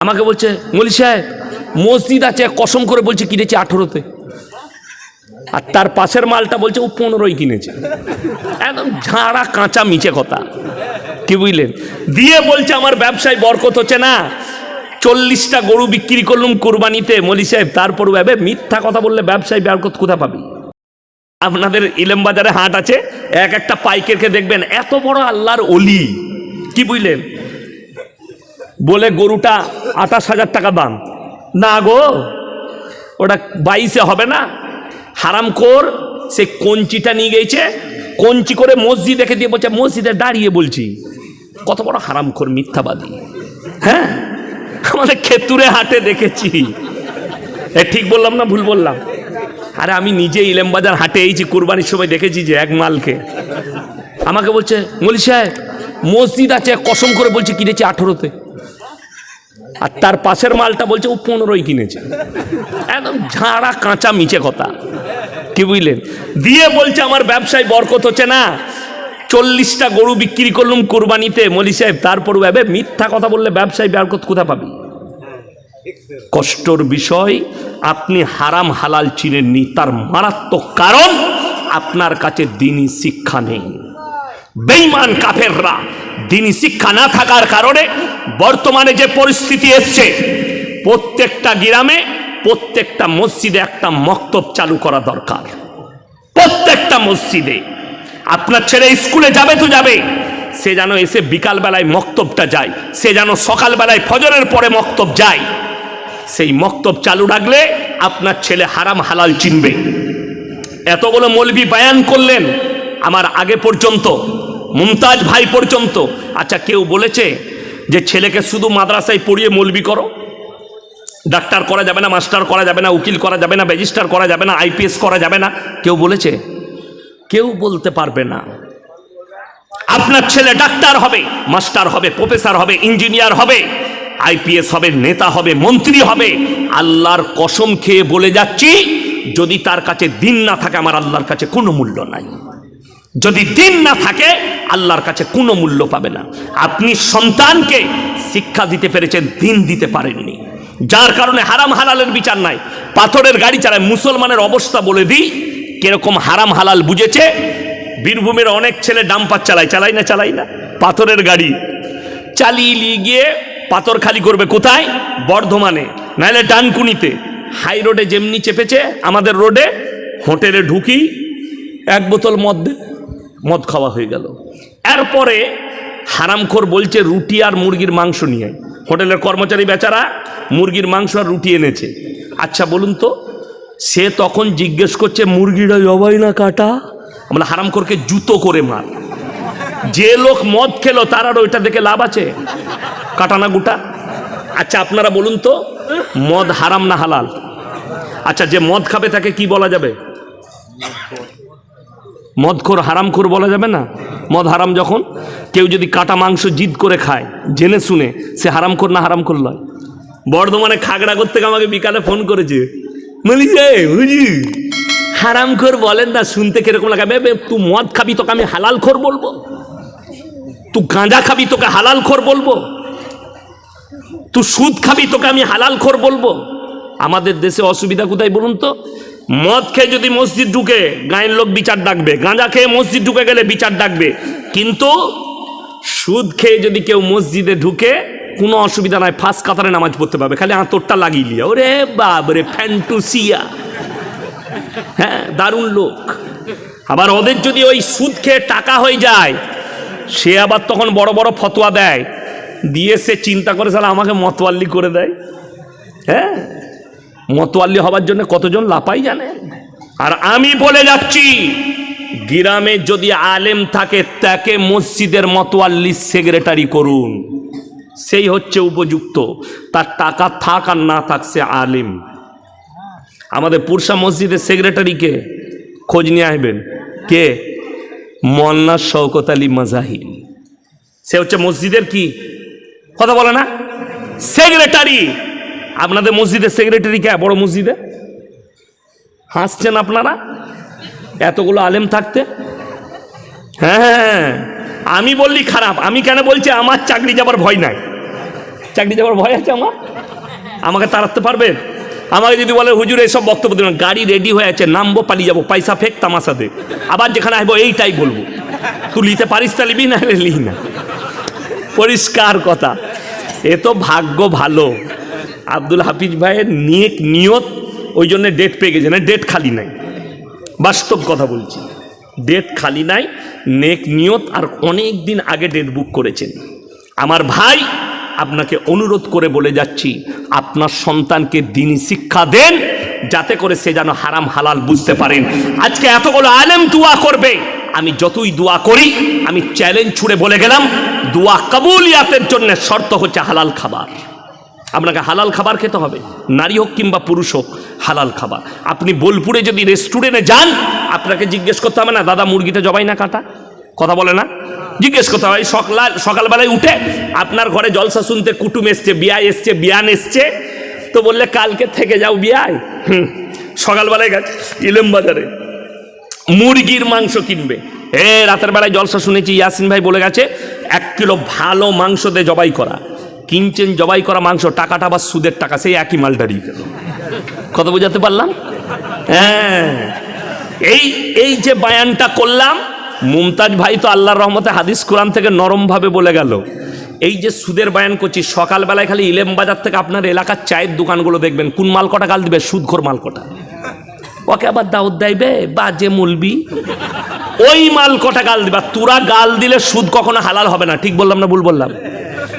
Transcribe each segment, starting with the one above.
আমাকে বলছে, মলি সাহেব, মসজিদ আছে, কসম করে বলছে কিনেছে আঠেরোতে। আর তার পাশের মালটা বলছে ও পনেরোই কিনেছে। একদম ঝাড়া কাঁচা মিচে কথা। কি বুঝলেন? দিয়ে বলছে আমার ব্যবসায় বরকত হচ্ছে না। চল্লিশটা গরু বিক্রি করলুম কোরবানিতে। মলি সাহেব তারপর ভাবে মিথ্যা কথা বললে ব্যবসায় বরকত কোথা পাবি? আপনাদের ইলেম বাজারে হাট আছে, এক একটা পাইকেরকে দেখবেন, এত বড় আল্লাহর অলি। কি বুঝলেন? বলে গরুটা আঠাশ হাজার টাকা দাম। না গো, ওটা বাইশে হবে না। হারাম কর সে কঞ্চিটা নিয়ে গেছে, কঞ্চি করে মসজিদ দেখে দিয়ে বলছে, মসজিদে দাঁড়িয়ে বলছি, কত বড় হারাম কর মিথ্যাবাদী। হ্যাঁ? আমাদের খেতুরে হাটে দেখেছি। এ ঠিক বললাম না ভুল বললাম? আরে আমি নিজে ইলেমবাজার হাটে এইছি কুরবানির সময় দেখেছি যে এক মালকে। আমাকে বলছে মলি সাহেব, মসজিদ আছে, কসম করে বলছে কিনেছি আঠেরোতে। আর তার পাশের মালটা বলছে, ও পনেরোই কিনেছে। একদম ঝাড়া কাঁচা মিচে কথা। কি বুঝলেন? দিয়ে বলছে, আমার ব্যবসায় বরকত হচ্ছে না। চল্লিশটা গরু বিক্রি করলুম কোরবানিতে। মলি সাহেব, তারপর ভাবে, মিথ্যা কথা বললে ব্যবসায় বরকত কোথা পাবি? কষ্টর বিষয়, আপনি হারাম হালাল চিনেননি তার মারাত্মক কারণ, আপনার কাছে দিনই শিক্ষা নেই। বেইমান কাফেররা দিনই শিক্ষা না থাকার কারণে বর্তমানে যে পরিস্থিতি এসছে, প্রত্যেকটা গ্রামে, প্রত্যেকটা মসজিদে একটা মক্তব চালু করা দরকার। প্রত্যেকটা মসজিদে। আপনার ছেলে স্কুলে যাবে তো যাবে, সে যেন এসে বিকালবেলায় মক্তবটা যায়, সে যেন সকালবেলায় ফজরের পরে মক্তব যায়। সেই মক্তব চালু রাখলে আপনার ছেলে হারাম হালাল চিনবে। এতগুলো মলবি বায়ান করলেন আমার আগে পর্যন্ত। মুমতাজ ভাই পর্যন্ত। আচ্ছা কেউ বলেছে যে ছেলেকে শুধু মাদ্রাসায় পড়িয়ে মলবি করো? ডাক্তার করা যাবে না, মাস্টার করা যাবে না, উকিল করা যাবে না রেজিস্টার করা যাবে না, আইপিএস করা যাবে না। কেউ বলেছে? কেউ বলতে পারবে না। আপনার ছেলে ডাক্তার হবে, মাস্টার হবে, প্রফেসর হবে, ইঞ্জিনিয়ার হবে, আইপিএস হবে, নেতা হবে, মন্ত্রী হবে। আল্লাহর কসম খেয়ে বলে যাচ্ছি, যদি তার কাছে দিন না থাকে, আমার আল্লাহর কাছে কোনো মূল্য নাই। যদি দিন না থাকে, আল্লাহর কাছে কোনো মূল্য পাবে না। আপনি সন্তানকে শিক্ষা দিতে পেরেছেন, দিন দিতে পারেননি। যার কারণে হারাম হালালের বিচার নাই। পাথরের গাড়ি চালায় মুসলমানের অবস্থা বলে দিই, কীরকম হারাম হালাল বুঝেছে? বীরভূমের অনেক ছেলে ডাম্পার চালায় চালাই না চালাই না? পাথরের গাড়ি চালিয়ে গিয়ে পাথর খালি করবে কোথায়? বর্ধমানে। নাহলে ডানকুনিতে। হাই রোডে যেমনি চেপেছে, আমাদের রোডে হোটেলে ঢুকি এক বোতল মদ দে মদ খাওয়া হয়ে গেল। এরপরে হারামখোর বলছে, রুটি আর মুরগির মাংস নিয়ে হোটেলের কর্মচারী বেচারা মুরগির মাংস আর রুটি এনেছে। আচ্ছা বলুন তো, সে তখন জিজ্ঞেস করছে, মুরগিটা জবাই না কাটা? আমরা হারামখোরকে জুতো করে মার। যে লোক মদ খেলো, তার আর ওইটা দেখে লাভ আছে। কাটানা গুটা? আচ্ছা আপনারা বলুন তো, মদ হারাম না হালাল? আচ্ছা যে মদ খাবে তাকে কি বলা যাবে? মদখোর হারামখোর বলা যাবে না? মদ হারাম যখন, কেউ যদি কাটা মাংস জিদ করে খায়, জেনে শুনে, সে হারামখোর না হারামখোর নয় বর্ধমানে খাগড়াগর থেকে আমাকে বিকালে ফোন করেছে। বলি যে বুঝি হারামখোর বলেন না, শুনতে কীরকম লাগে? তুই মদ খাবি, তোকে আমি হালাল খোর বলব? তুই গাঁজা খাবি, তোকে হালাল খোর বলব? তুই সুদ খাবি, তোকে আমি হালাল খোর বলব? আমাদের দেশে অসুবিধা কোথায় বলুন তো? মদ খেয়ে যদি মসজিদ ঢুকে, গায়ের লোক বিচার ডাকবে। গাঁজা খেয়ে মসজিদ ঢুকে গেলে বিচার ডাকবে। কিন্তু সুদ খেয়ে যদি কেউ মসজিদে ঢুকে, কোনো অসুবিধা নাই ফার্স্ট কাতারে নামাজ পড়তে পারবে। খালি আঁতরটা লাগিয়ে লিয়া ওরে বাবরে ফ্যান্টুসিয়া। হ্যাঁ দারুণ লোক। আবার ওদের যদি ওই সুদ খেয়ে টাকা হয়ে যায়, সে আবার তখন বড় বড় ফতোয়া দেয়। দিয়ে সে চিন্তা করে সালা আমাকে মতোয়াল্লি করে দেয়? হ্যাঁ? মতোয়াল্লি হবার জন্য কতজন লাপাই জানে? আর আমি বলে যাচ্ছি, গ্রামে যদি আলেম থাকে, তাকে মসজিদের মতোয়াল্লি সেক্রেটারি করুন। সেই হচ্ছে উপযুক্ত। তার টাকা থাক আর না থাক, সে আলেম। আমাদের পুরসা মসজিদের সেক্রেটারিকে খোঁজ নিয়ে আসবেন। কে? মন্না শওকত আলী মাজাহির সে হচ্ছে মসজিদের কি? কথা বলে না? সেক্রেটারি। আপনাদের মসজিদের সেক্রেটারি কে? বড় মসজিদে? হাসছেন আপনারা? এতগুলো আলেম থাকতে? হ্যাঁ আমি বললি খারাপ। আমি কেন বলছি আমার চাকরি যাবার ভয় নাই? চাকরি যাবার ভয় আছে আমার? আমাকে তাড়াতে পারবেন আমাকে যদি বলে, হুজুর এইসব বক্তব্য দেবেন গাড়ি রেডি হয়ে আছে, নামবো, পালিয়ে যাব। পয়সা ফেক, তামাশা দে। আবার যেখানে আসব, এইটাই বলব। তুই লিতে পারিস তা লিবি না লিহি না। পরিষ্কার কথা। এ তো ভাগ্য ভালো। আব্দুল হাফিজ ভাইয়ের নিয়ত নিয়ত, ওই জন্য ডেট পেয়ে গেছে। না ডেট খালি নাই। বাস্তব কথা বলছি। ডেট খালি নাই, নেক নিয়ত আর অনেক দিন আগে ডেট বুক করেছেন। আমার ভাই আপনাকে অনুরোধ করে বলে যাচ্ছি, আপনার সন্তানকে দিনই শিক্ষা দেন, যাতে করে সে যেন হারাম হালাল বুঝতে পারেন। আজকে এতগুলো আলেম দোয়া করবে। আমি যতই দোয়া করি, আমি চ্যালেঞ্জ ছুড়ে বলে গেলাম, দোয়া কাবুলিয়াতের জন্য শর্ত হচ্ছে হালাল খাবার। আপনাকে হালাল খাবার খেতে হবে। নারী হোক কিংবা পুরুষ হোক, হালাল খাবার। আপনি বোলপুরে যদি রেস্টুরেন্টে যান, আপনাকে জিজ্ঞেস করতে হবে না, দাদা, মুরগিটা জবাই না কাটা? কথা বলে না। জিজ্ঞেস করতে হবে সকাল সকালবেলায় উঠে আপনার ঘরে জলসা শুনতে কুটুম এসছে বিয়ায় এসছে, বিয়ান এসছে? তো বললে, কালকে থেকে যাও বিয়ায় হুম, সকালবেলায় গেছে, ইলেম বাজারে। মুরগির মাংস কিনবে। এ, রাতের বেলায় জলসা শুনেছি, ইয়াসিন ভাই বলে গেছে, এক কিলো ভালো মাংস দিয়ে জবাই করা। কিনছেন জবাই করা মাংস, টাকাটা আবার সুদের টাকা, সেই একই মাল দাঁড়িয়ে গেল কত বোঝাতে পারলাম? হ্যাঁ। এই এই যে বায়ানটা করলাম, মুমতাজ ভাই তো আল্লাহর রহমতে হাদিস কোরআন থেকে নরমভাবে বলে গেল। এই যে সুদের বায়ান করছি, সকালবেলায় খালি ইলেম বাজার থেকে আপনার এলাকার চায়ের দোকানগুলো দেখবেন, কোন মাল কটা গাল দিবে? সুদঘর মাল কটা। ওকে আবার দাওয়াত দেবে বাজে মুলবি। ওই মাল কটা গাল দিবা? তোরা গাল দিলে সুদ কখনো হালাল হবে না, ঠিক বললাম না ভুল বললাম?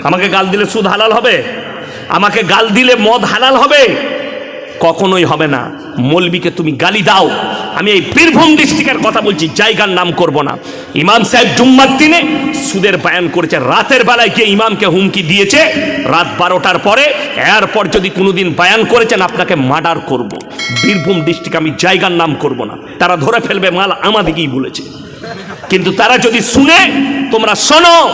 আমাকে গাল দিলে সুদ হালাল হবে? আমাকে গাল দিলে মদ হালাল হবে? কখনোই হবে না। মলবিকে তুমি গালি দাও। আমি এই বীরভূম ডিস্ট্রিক্টের কথা বলছি, জায়গার নাম করব না। ইমাম সাহেব জুম্মার দিনে সুদের বায়ান করেছে। রাতের বেলায় গিয়ে ইমামকে হুমকি দিয়েছে। রাত বারোটার পরে এরপর যদি কোনোদিন বায়ান করেছেন, আপনাকে মার্ডার করব। বীরভূম ডিস্ট্রিক্ট আমি জায়গার নাম করব না। তারা ধরে ফেলবে, মাল আমাদেরকেই বলেছে। কিন্তু তারা যদি শুনে, তোমরা শোনো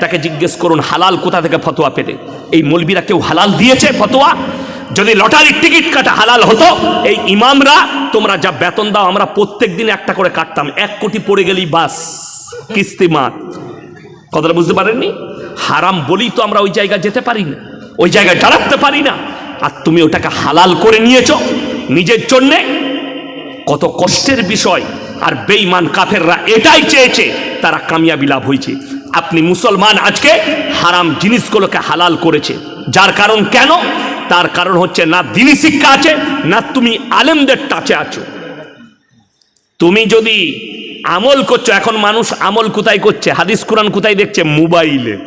তাকে জিজ্ঞেস করুন, হালাল কোথা থেকে ফতোয়া পেতে এই মলবিরা কেউ হালাল দিয়েছে ফতোয়া? যদি লটারির টিকিট কাটা হালাল হতো, এই ইমামরা, তোমরা যা বেতন দাও, আমরা প্রত্যেক দিন একটা করে কাটতাম। এক কোটি পড়ে গেলেই বাস কিস্তিমাত কথাটা বুঝতে পারেননি? হারাম বলি তো আমরা ওই জায়গায় যেতে পারি না। ওই জায়গায় দাঁড়াতে পারি না। আর তুমি ওটাকে হালাল করে নিয়েছো নিজের জন্যে? কত কষ্টের বিষয়। আর বেঈমান কাফেররা এটাই চেয়েছে, তারা কামিয়াবি লাভ হয়েছে। আপনি মুসলমান আজকে হারাম জিনিসগুলোকে হালাল করেছে। যার কারণ কেন? তার কারণ হচ্ছে না দিনী শিক্ষা আছে, না তুমি আলেমদের টাচে আছো। তুমি যদি আমল করছ, এখন মানুষ আমল কোথায় করছে? হাদিস কোরআন কোথায় দেখছে? মোবাইলে।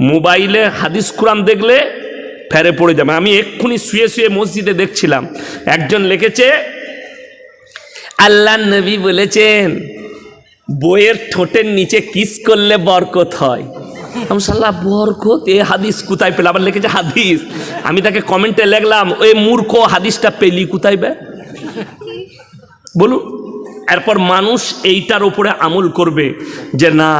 মোবাইলে হাদিস কোরআন দেখলে ফেরে পড়ে যাবে। আমি এক্ষুনি শুয়ে শুয়ে মসজিদে দেখছিলাম। একজন লিখেছে, আল্লাহ নবী বলেছেন বইয়ের ঠোঁটের নিচে কিস করলে বরকত হয়। আমি সাল্লাহ বরকত? এ হাদিস কোথায় পেলাম? আবার লিখেছে হাদিস। আমি তাকে কমেন্টে লিখলাম ওই মূর্খ, হাদিসটা পেলি কোথায় বে? বলুন। এরপর মানুষ এইটার উপরে আমল করবে যে, না,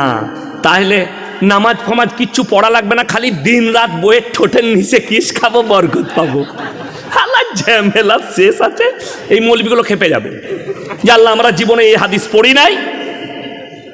তাহলে নামাজ ফমাজ কিচ্ছু পড়া লাগবে না, খালি দিন রাত বইয়ের ঠোঁটের নিচে কিস খাব, বরকত পাবো। হালা ঝামেলা শেষ আছে, এই মৌলবিগুলো খেপে যাবে। যে আমরা জীবনে এই হাদিস পড়ি নাই।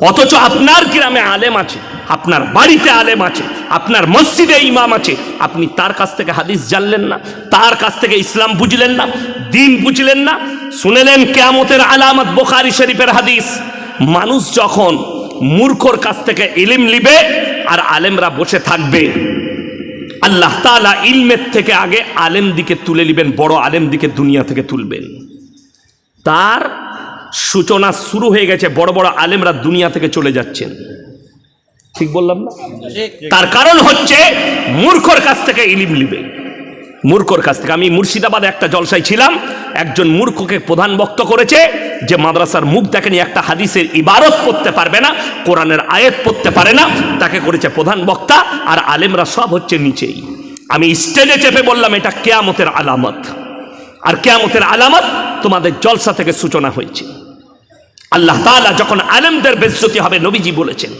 অথচ আপনার গ্রামে আলেম আছে, আপনার বাড়িতে আলেম আছে, আপনার মসজিদে ইমাম আছে। আপনি তার কাছ থেকে হাদিস জানলেন না, তার কাছ থেকে ইসলাম বুঝলেন না, দিন বুঝলেন না। শুনেলেন কেয়ামতের আলামত বোখারি শরীফের হাদিস। মানুষ যখন মূর্খর কাছ থেকে ইলিম লিবে আর আলেমরা বসে থাকবে, আল্লাহ তাআলা ইলমের থেকে আগে আলেম দিকে তুলে নেবেন, বড় আলেম দিকে দুনিয়া থেকে তুলবেন। তার সূচনা শুরু হয়ে গেছে বড় বড় আলেমরা দুনিয়া থেকে চলে যাচ্ছেন। ঠিক বললাম না? তার কারণ হচ্ছে মূর্খর কাছ থেকে ইলিম লিবে মূর্খর কাছ থেকে। আমি মুর্শিদাবাদে একটা জলসায় ছিলাম একজন মূর্খকে প্রধান বক্ত করেছে যে মাদ্রাসার মুখ দেখেনি একটা হাদিসের ইবারত পড়তে পারবে না কোরআনের আয়াত পড়তে পারে না তাকে করেছে প্রধান বক্তা আর আলেমরা সব হচ্ছে নিচেই। আমি স্টেজে চেপে বললাম এটা কেয়ামতের আলামত। আর কেয়ামতের আলামত তোমাদের জলসা থেকে সূচনা হয়েছে। আল্লাহ তাআলা যখন আলেমদের বেজ্জতি হবে, নবীজি বলেছেন।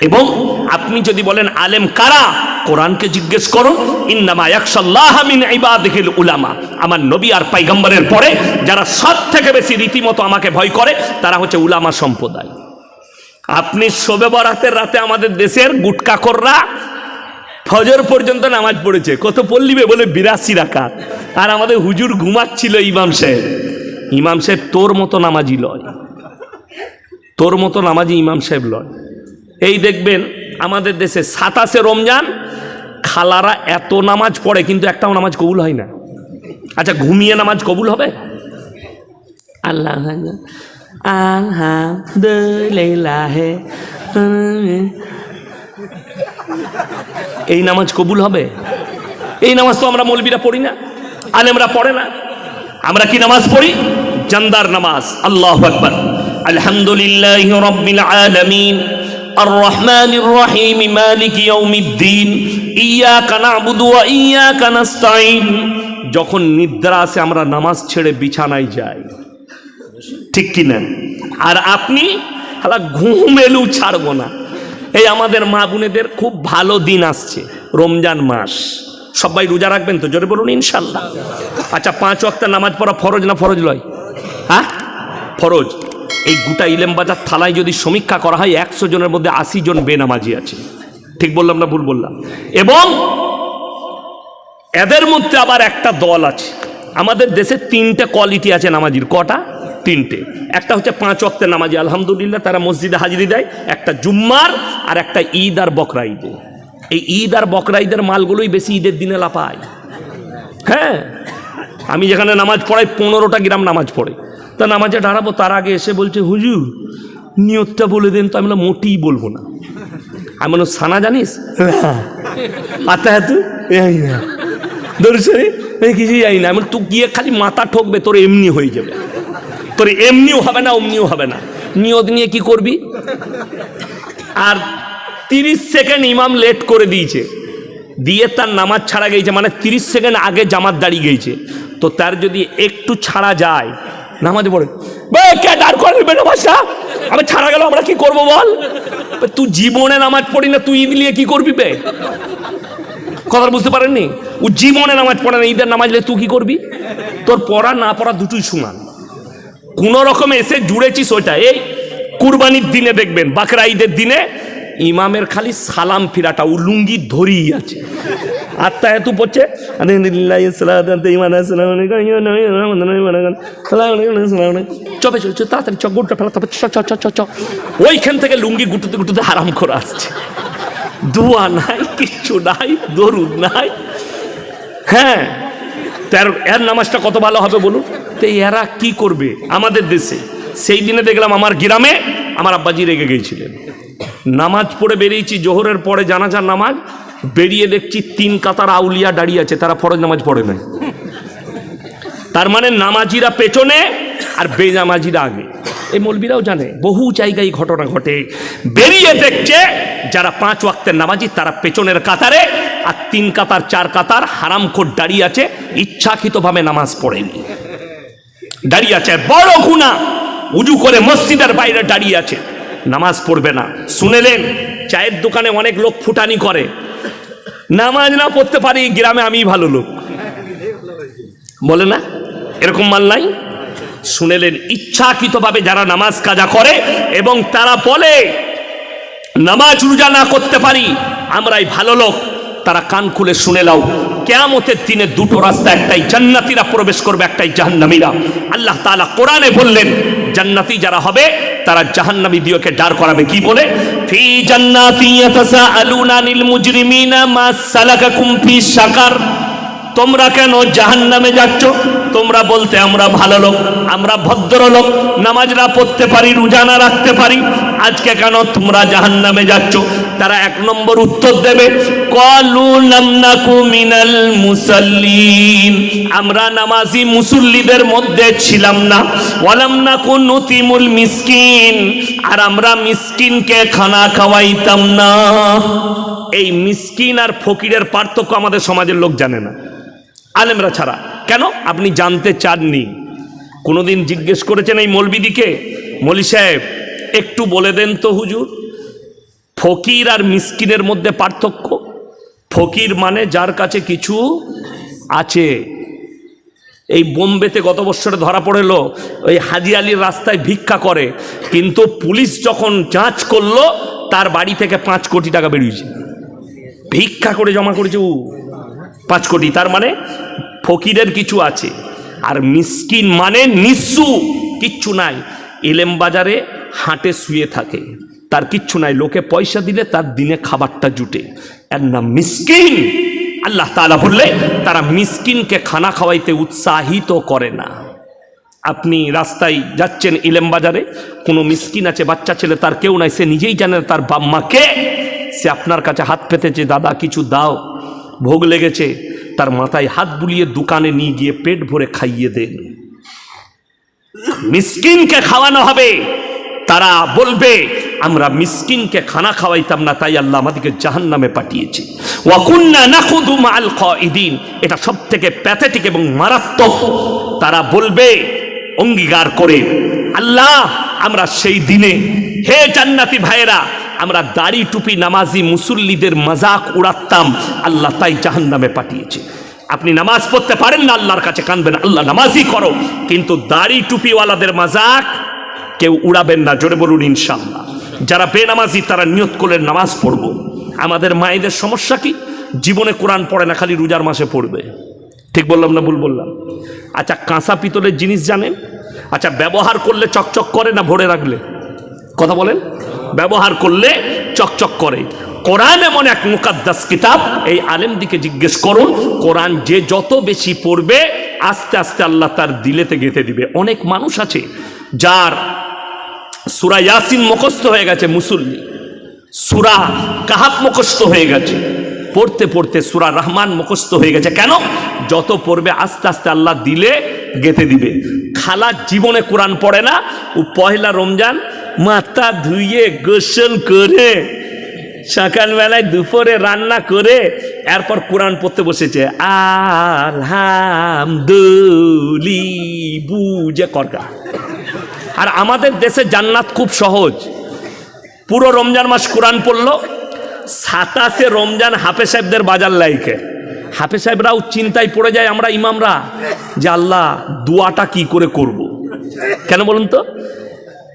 এবং আপনি যদি বলেন, আলেম কারা? কোরআনকে জিজ্ঞেস করো, ইন্নামা ইয়াকশাল্লাহ মিন ইবাদিহিল উলামা। আমার নবী আর পাইগম্বরের পরে যারা সব থেকে বেশি রীতিমতো আমাকে ভয় করে, তারা হচ্ছে উলামা সম্প্রদায়। আপনি শোবে বরাতের রাতে আমাদের দেশের গুটকাকররা ফজর পর্যন্ত নামাজ পড়েছে। কত পল্লিবে বলে বিরাশি রাখা আর আমাদের হুজুর ঘুমাচ্ছিল ইমাম সাহেব। ইমাম সাহেব তোর মতো নামাজি লয়। তোর মতো নামাজি ইমাম সাহেব লয়। এই দেখবেন আমাদের দেশে সাতাশে রমজান খালারা এত নামাজ পড়ে কিন্তু একটাও নামাজ কবুল হয় না। আচ্ছা ঘুমিয়ে নামাজ কবুল হবে? আল্লাহ এই নামাজ কবুল হবে? এই নামাজ তো আমরা মৌলবীরা পড়ি না। আলেমরা পড়ে না। আমরা কি নামাজ পড়ি জান্দার নামাজ আল্লাহ আকবার আলহামদুলিল্লাহ রব্বিল আলামিন الرحمن الرحيم مالك يوم الدين إياك نعبد وإياك نستعين যখন নিদ্রা আসে আমরা নামাজ ছেড়ে বিছানায় যাই ঠিক কিনা আর আপনি হালা ঘুম এলু ছাড়বো না এই আমাদের মা বোনেদের খুব ভালো দিন আসছে রমজান মাস সবাই রোজা রাখবেন তো? জোরে বলুন, ইনশাল্লাহ। আচ্ছা পাঁচ ওয়াক্ত নামাজ পড়া ফরজ না ফরজ লয়? হ্যাঁ? ফরজ। এই গোটা ইলেম বাজার থালায় যদি সমীক্ষা করা হয়, একশো জনের মধ্যে আশি জন বেনামাজি আছে। ঠিক বললাম না ভুল বললাম? এবং এদের মধ্যে আবার একটা দল আছে। আমাদের দেশে তিনটে কোয়ালিটি আছে নামাজির। কটা? তিনটে। একটা হচ্ছে পাঁচ অক্টের নামাজি, আলহামদুলিল্লাহ, তারা মসজিদে হাজিরি দেয়। একটা জুম্মার আর একটা ঈদ আর বকরা ঈদে। এই ঈদ আর বকরা ঈদের মালগুলোই বেশি ঈদের দিনে লাপায় হ্যাঁ? আমি যেখানে নামাজ পড়াই পনেরোটা গ্রাম নামাজ পড়ে। তা নামাজে দাঁড়াবো তার আগে এসে বলছে হুজুর নিয়তটা বলে দেন তো আমি না মোটেই বলব না। আমি বললাম সানা জানিস? আতা হাতু দর্শনে আমি কিছুই জানি না। আমি তুই গিয়ে খালি মাথা ঠকবে তোর এমনি হয়ে যাবে। তোর এমনিও হবে না অমনিও হবে না। নিয়ত নিয়ে কি করবি? আর তিরিশ সেকেন্ড ইমাম লেট করে দিয়েছে। দিয়ে তার নামাজ ছাড়া গেছে মানে তিরিশ সেকেন্ড আগে জামাত দাঁড়িয়ে গেছে। তো তার যদি একটু ছাড়া যায়, নামাজ পড়ে কে দাঁড় করে নামাজটা আমি ছাড়া গেল আমরা কি করব বল? তুই জীবনে নামাজ পড়ি না, তুই ঈদ নিয়ে কি করবি বে? কথা বুঝতে পারেননি? ও জীবনে নামাজ পড়ে না, ঈদের নামাজ তুই কি করবি? তোর পড়া না পড়া দুটোই সমান। কোন রকমে এসে জুড়েছিস ওইটা এই কুরবানির দিনে দেখবেন, বাকরা ঈদের দিনে ইমামের খালি সালাম ফিরাটা ও লুঙ্গি ধরিই আছে আত্মা এত পড়ছে চবে চল চল, তাড়াতাড়ি চ গোটটা ফেলা তারপর চ চ চ চ চ ওইখান থেকে লুঙ্গি গুটুতে গুটুতে হারাম করে আসছে দোয়া নাই কিচ্ছু নাই দরুদ নাই হ্যাঁ তার এর নামাজটা কত ভালো হবে বলুন তো এরা কি করবে আমাদের দেশে সেই দিনে দেখলাম আমার গ্রামে আমার আব্বাজি রেগে গিয়েছিলেন নামাজ পড়ে বেরিয়েছি, জোহরের পরে জানাজার নামাজ, বেরিয়ে দেখছি তিন কাতার আউলিয়া দাঁড়িয়ে আছে, তারা ফরজ নামাজ পড়ে নাই। তার মানে নামাজিরা পেছনে আর বেনামাজিরা আগে। এই মৌলবীরাও জানে, বহু জায়গায় ঘটনা ঘটে। বেরিয়ে দেখছে যারা পাঁচ ওয়াক্তের নামাজি, তারা পেছনের কাতারে, আর তিন কাতার, চার কাতার হারামখোর দাঁড়িয়ে আছে, ইচ্ছাকৃতভাবে নামাজ পড়েনি। দাঁড়িয়ে আছে, বড় গুণা উজু করে মসজিদের বাইরে দাঁড়িয়ে আছে। নামাজ পড়বে না। শুনেলেন, চায়ের দোকানে অনেক লোক ফুটানি করে। নামাজ না পড়তে পারি, গ্রামে আমি ভালো লোক। বলে না, এরকম মাল নাই। শুনেলেন, ইচ্ছাকৃতভাবে যারা নামাজ কাজা করে এবং তারা বলে, নামাজ রোজা না করতে পারি, আমরাই ভালো লোক। তারা কান খুলে শুনে লাও কেয়ামতের দিনে দুটো রাস্তা, একটাই জান্নাতীরা প্রবেশ করবে, একটাই জাহান্নামীরা। আল্লাহ তাআলা কোরআনে বললেন, জান্নাতি যারা হবে, তারা জাহান্নামী দিওকে ডার করাবে। কি বলে? ফি জান্নাতি ইয়াতাসাআলুনা আনিল মুজরিমিনা মা সালাকাকুম ফি সাকার তোমরা কেন জাহান্নামে যাচ্ছ? তোমরা বলতে আমরা ভালো লোক, আমরা ভদ্রলোক নামাজরা পড়তে পারি রোজানা রাখতে পারি। আজকে কেন তোমরা জাহান নামে যাচ্ছ? তারা এক নম্বর উত্তর দেবে আমরা নামাজি মুসল্লিদের মধ্যে ছিলাম না। ওয়ালাম নাকু নতিমুল মিসকিন। আর আমরা মিসকিনকে খানা খাওয়াইতাম না। এই মিসকিন আর ফকিরের পার্থক্য আমাদের সমাজের লোক জানে না। আলেমরা ছাড়া। কেন? আপনি জানতে চাননি। কোনোদিন জিজ্ঞেস করেছেন এই মলবিদিকে? মলি সাহেব, একটু বলে দেন তো হুজুর। ফকির আর মিসকিনের মধ্যে পার্থক্য? ফকির মানে যার কাছে কিছু আছে। এই বোম্বেতে গত বছরে ধরা পড়েল, ওই হাজি আলীর রাস্তায় ভিক্ষা করে। কিন্তু পুলিশ যখন যাঁচ করল, তার বাড়ি থেকে পাঁচ কোটি টাকা বেরিয়েছে। ভিক্ষা করে জমা করেছে ও। পাঁচ কোটি, তার মানে ফকিরের কিছু আছে। আর মিসকিন মানে নিঃসু, কিচ্ছু নাই। এলেম বাজারে হাটে শুয়ে থাকে। তার কিচ্ছু নাই। লোকে পয়সা দিলে তার দিনে খাবারটা জুটে। এর নাম মিসকিন। আল্লাহ তালা বললে, তারা মিসকিনকে খানা খাওয়াইতে উৎসাহিত করে না। আপনি রাস্তায় যাচ্ছেন ইলেম বাজারে, কোনো মিসকিন আছে, বাচ্চা ছেলে, তার কেউ নাই, সে নিজেই জানে তার বাম্মাকে সে আপনার কাছে হাত পেতেছে, দাদা, কিছু দাও। ভোগ লেগেছে। তার মাথায় হাত বুলিয়ে দোকানে নিয়ে গিয়ে পেট ভরে খাইয়ে দেন। মিসকিনকে খাওয়ানো হবে। তারা বলবে, আমরা মিসকিনকে খানা খাওয়াইতাম না, তাই আল্লাহ আমাদেরকে জাহান নামে পাঠিয়েছে ওয়াকুন্না এটা সব থেকে প্যাথেটিক এবং মারাত্মক। তারা বলবে, অঙ্গীকার করে, আল্লাহ, আমরা সেই দিনে, হে জান্নাতি ভাইয়েরা, আমরা দাড়ি টুপি নামাজি মুসল্লিদের মজাক উড়াতাম, আল্লাহ তাই জাহান নামে পাঠিয়েছে। আপনি নামাজ পড়তে পারেন না, আল্লাহর কাছে কানবেন, আল্লাহ নামাজই করো। কিন্তু দাড়ি টুপিওয়ালাদের মাজাক কেউ উড়াবেন না, জোরে বলুন ইনশাল্লাহ যারা বেনামাজি, তারা নিয়ত করলেন নামাজ পড়ব। আমাদের মায়েদের সমস্যা কি? জীবনে কোরআন পড়ে না, খালি রোজার মাসে পড়বে। ঠিক বললাম না ভুল বললাম? আচ্ছা কাঁসা পিতলের জিনিস জানেন? আচ্ছা ব্যবহার করলে চকচক করে না ভরে রাখলে? কথা বলেন। ব্যবহার করলে চকচক করে। কোরআন এমন এক মুকাদ্দাস কিতাব, এই আলেমদিকে জিজ্ঞেস করুন, কোরআন যে যত বেশি পড়বে, আস্তে আস্তে আল্লাহ তার দিলেতে গেঁথে দিবে। অনেক মানুষ আছে যার সুরা ইয়াসিন মুখস্থ হয়ে গেছে মুসল্লি। সুরা কাহাব মুখস্থ হয়ে গেছে। পড়তে পড়তে সুরা রহমান মুখস্থ হয়ে গেছে। কেন? যত পড়বে আস্তে আস্তে আল্লাহ দিলে গেঁথে দিবে। খালা জীবনে কোরআন পড়ে না। ও পহেলা রমজান মাথা ধুইয়ে গোসল করে, সকালবেলায় দুপুরে রান্না করে, এরপর কোরআন পড়তে বসেছে। আলহামদুলি বুঝে করকা আর আমাদের দেশে জান্নাত খুব সহজ। পুরো রমজান মাস কোরআন পড়ল, সাতাশে রমজান হাফে সাহেবদের বাজার লাইকে। হাফে সাহেবরাও চিন্তায় পড়ে যায় আমরা ইমামরা, যে আল্লাহ দোয়াটা কি করে করব। কেন বলুন তো?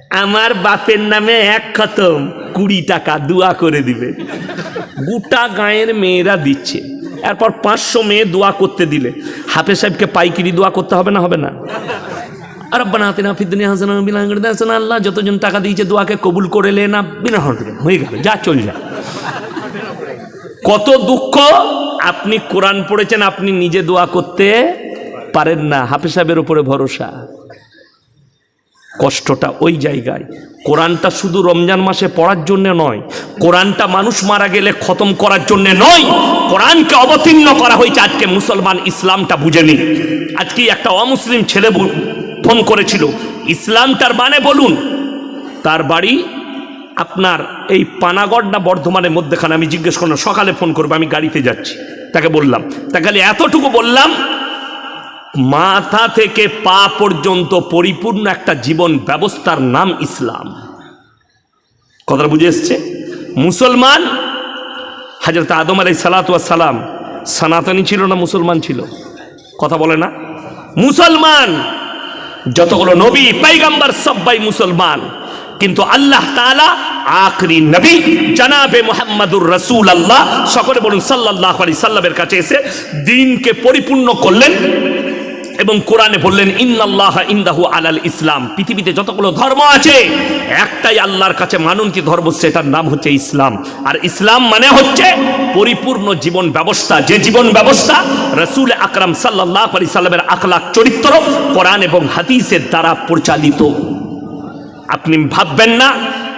আমার বাপের নামে এক খতম, কুড়ি টাকা দোয়া করে দিবে। গোটা গাঁয়ের মেয়েরা দিচ্ছে। এরপর পাঁচশো মেয়ে দোয়া করতে দিলে। হাফে সাহেবকে পাইকিরি দোয়া করতে হবে না হবে না? আর আব্বানা হাতিনা ফিদ্দিনী হাসান বিনা হাসান। আল্লাহ যতজন টাকা দিয়েছে দোয়াকে কবুল করে লে না, বিনা হরবে হয়ে গেল, যা চল যা। কত দুঃখ আপনি কোরআন পড়েছেন, আপনি নিজে দোয়া করতে পারেন না। হাফিজ সাহেবের উপরে ভরসা। কষ্টটা ওই জায়গায়। কোরআনটা শুধু রমজান মাসে পড়ার জন্য নয়, কোরআনটা মানুষ মারা গেলে খতম করার জন্য নয়, কোরআনকে অবতীর্ণ করা হয়েছে আজকে মুসলমান ইসলামটা বুঝেনি। আজকে একটা অমুসলিম ছেলে ফোন করেছিল। ইসলামটার মানে বলুন, তার বাড়ি আপনার এই পানাগড় না বর্ধমানের মধ্যেখানে, আমি জিজ্ঞেস করলাম, সকালে ফোন করব, আমি গাড়িতে যাচ্ছি। তাকে বললাম, তাকে এতটুকু বললাম, মাথা থেকে পা পর্যন্ত পরিপূর্ণ একটা জীবন ব্যবস্থার নাম ইসলাম। কথাটা বুঝে এসছে? মুসলমান হাজরত আদম আলাই সালাম, সনাতনী ছিল না মুসলমান ছিল? কথা বলে না? মুসলমান যতগুলো নবী, পাইগাম্বার সব্বাই মুসলমান। কিন্তু আল্লাহ তালা আখরি নবী, জানাবে মোহাম্মদুর রসুল আল্লাহ সকলে বলুন সাল্লাহ আলি সাল্লামের কাছে এসে দিনকে পরিপূর্ণ করলেন। এবং কোরআনে বললেন, ইন্নাল্লাহ ইন্দাহু আলাল ইসলাম। পৃথিবীতে যতগুলো ধর্ম আছে, একটাই আল্লাহর কাছে মাননীত ধর্ম, সেটার নাম হচ্ছে ইসলাম। আর ইসলাম মানে হচ্ছে পরিপূর্ণ জীবন ব্যবস্থা। যে জীবন ব্যবস্থা রসুল আকরাম সাল্লাহ আলি সাল্লামের আখলাক চরিত্র, কোরআন এবং হাদিসের দ্বারা পরিচালিত। আপনি ভাববেন না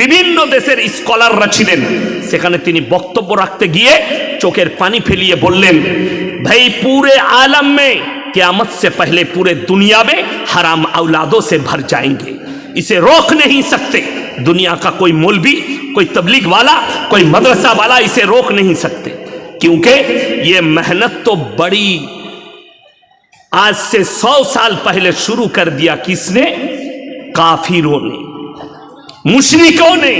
বিভিন্ন দেশের স্কলাররা ছিলেন সেখানে তিনি বক্তব্য রাখতে গিয়ে চোখের পানি ফেলিয়ে বললেন ভাই পুরে आलम में क्यामत से पहले पूरे दुनिया में हराम औलादों से भर जाएंगे इसे रोक नहीं सकते दुनिया का कोई मौलवी कोई तबलीग वाला कोई मदरसा वाला इसे रोक नहीं सकते क्योंकि ये मेहनत तो बड़ी आज से सौ साल पहले शुरू कर दिया किसने काफिरों ने मुशरिकों ने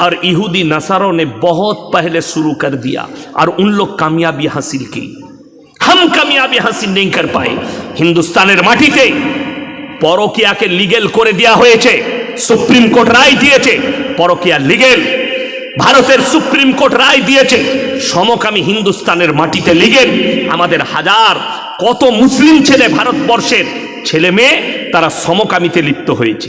और यहूदी नसारों ने बहुत पहले शुरू कर दिया और उन लोग कामयाबी हासिल की हम कामयाबी हासिल नहीं कर पाए হিন্দুস্তানের মাটিতে পরকিয়াকে লিগেল করে দেওয়া হয়েছে সুপ্রিম কোর্ট রায় দিয়েছে পরকিয়া লিগেল ভারতের সুপ্রিম কোর্ট রায় দিয়েছে সমকামী হিন্দুস্তানের মাটিতে লিগেল আমাদের হাজার কত মুসলিম ছেলে ভারতবর্ষের ছেলে মেয়ে তারা সমকামিতে লিপ্ত হয়েছে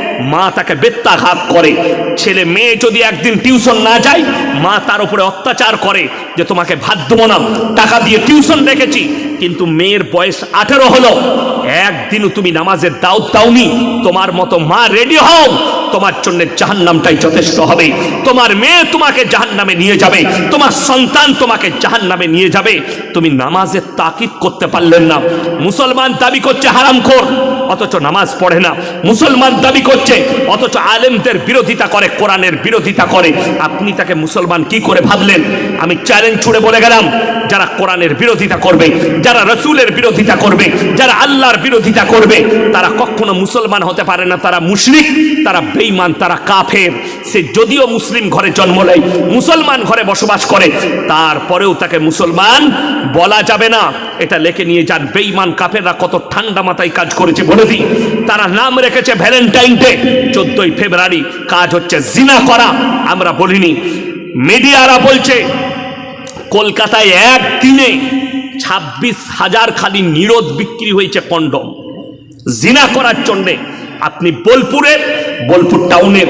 মা তাকে বেত্যাঘাত করে। ছেলে মেয়ে যদি একদিন টিউশন না যায়, মা তার উপরে অত্যাচার করে যে তোমাকে ভাত দেবো না টাকা দিয়ে টিউশন রেখেছি, কিন্তু মেয়ের বয়স আঠেরো হলো। একদিনও তুমি নামাজের দাউদ দাওনি, তোমার মতো মা রেডি হও। তোমার জন্য জাহান্নামটাই যথেষ্ট হবে। তোমার মেয়ে তোমাকে জাহান্নামে নিয়ে যাবে। তোমার সন্তান তোমাকে জাহান্নামে নিয়ে যাবে। তুমি নামাজের তাকিদ করতে পারলেন না। মুসলমান দাবি করছে হারামখোর অথচ নামাজ পড়ে না। মুসলমান দাবি করছে, অথচ আলেমদের বিরোধিতা করে, কোরআনের বিরোধিতা করে। আপনি তাকে মুসলমান কি করে ভাবলেন? আমি চ্যালেঞ্জ ছুড়ে বলে গেলাম, যারা কোরআনের বিরোধিতা করবে, যারা রসুলের বিরোধিতা করবে, যারা আল্লাহর বিরোধিতা করবে, তারা কখনো মুসলমান হতে পারে না। তারা মুশরিক, তারা বেঈমান, তারা কাফের। সে যদিও মুসলিম ঘরে জন্ম নেয়, মুসলমান ঘরে বসবাস করে, তারপরেও তাকে মুসলমান বলা যাবে না। এটা লেখে নিয়ে যান, বেঈমান কাফেররা কত ঠান্ডা মাথায় কাজ করেছে, বলে দিই। তারা নাম রেখেছে ভ্যালেন্টাইন ডে চোদ্দই ফেব্রুয়ারি। কাজ হচ্ছে জিনা করা, আমরা বলিনি। মিডিয়ারা বলছে, কলকাতায় একদিনে ছাব্বিশ হাজার খালি নিরোধ বিক্রি হয়েছে কন্ডম। জিনা করার জন্যে আপনি বোলপুরের বোলপুর টাউনের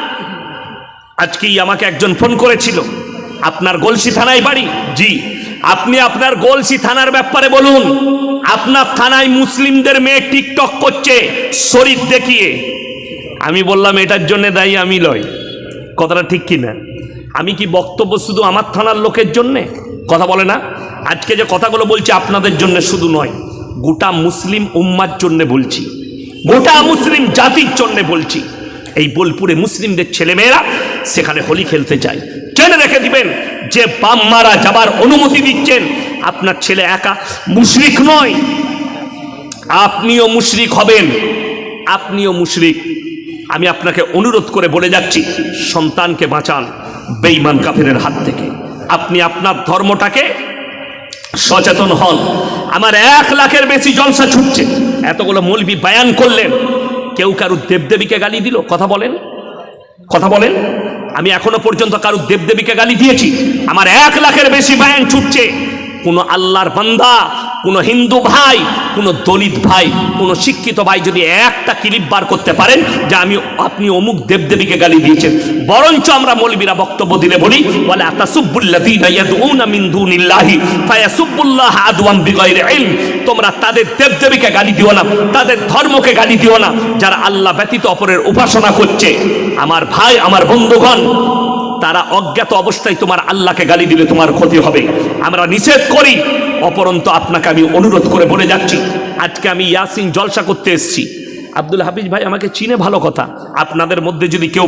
আজকেই আমাকে একজন ফোন করেছিল। আপনার গলসি থানায় বাড়ি? জি। আপনি আপনার গলসি থানার ব্যাপারে বলুন। আপনার থানায় মুসলিমদের মেয়ে টিকটক করছে, শরীর দেখিয়ে। আমি বললাম, এটার জন্য দায়ী আমি লয় কথাটা ঠিক কি না আমি কি বক্তব্য শুধু আমার থানার লোকের জন্যে? কথা বলে না। আজকে যে কথাগুলো বলছি আপনাদের জন্য শুধু নয়, গোটা মুসলিম উম্মার জন্য বলছি। গোটা মুসলিম জাতির জন্য বলছি। এই বোলপুরে মুসলিমদের ছেলেমেয়েরা সেখানে হোলি খেলতে যায়। জেনে রেখে দিবেন যে বাম মারা যাবার অনুমতি দিচ্ছেন, আপনার ছেলে একা। মুশরিক নয়। আপনিও মুশরিক হবেন। আপনিও মুশরিক। আমি আপনাকে অনুরোধ করে বলে যাচ্ছি, সন্তানকে বাঁচান বেঈমান কাফেরের হাত থেকে। আপনি আপনার ধর্মটাকে সচেতন হন। আমার এক লাখের বেশি জলসা ছুটছে। এতগুলো মৌলবি বায়ান করলেন। কেউ কারু দেবদেবীকে গালি দিল, কথা বলেন। কথা বলেন, আমি এখনও পর্যন্ত কারও দেবদেবীকে গালি দিয়েছি। আমার এক লাখের বেশি বায়ান ছুটছে। কোনো আল্লাহর বান্দা, কোনো হিন্দু ভাই, কোনো দলিত ভাই, কোনো শিক্ষিত ভাই যদি একটা ক্লিপ বার করতে পারেন যে আমি, আপনি অমুক দেবদেবীকে গালি দিয়েছেন। বরঞ্চ আমরা মৌলবীরা বক্তব্য দিলে বলি বলে তোমরা তাদের দেবদেবীকে গালি দিও না, তাদের ধর্মকে গালি দিও না, যারা আল্লাহ ব্যতীত অপরের উপাসনা করছে। আমার ভাই, আমার বন্ধুগণ তারা অজ্ঞাত অবস্থায় তোমার আল্লাহকে গালি দিলে তোমার ক্ষতি হবে। আমরা নিষেধ করি। অপরন্ত আপনাকে আমি অনুরোধ করে বলে যাচ্ছি, আজকে আমি ইয়াসিন জলসা করতে এসেছি। আব্দুল হাফিজ ভাই আমাকে চিনে ভালো কথা। আপনাদের মধ্যে যদি কেউ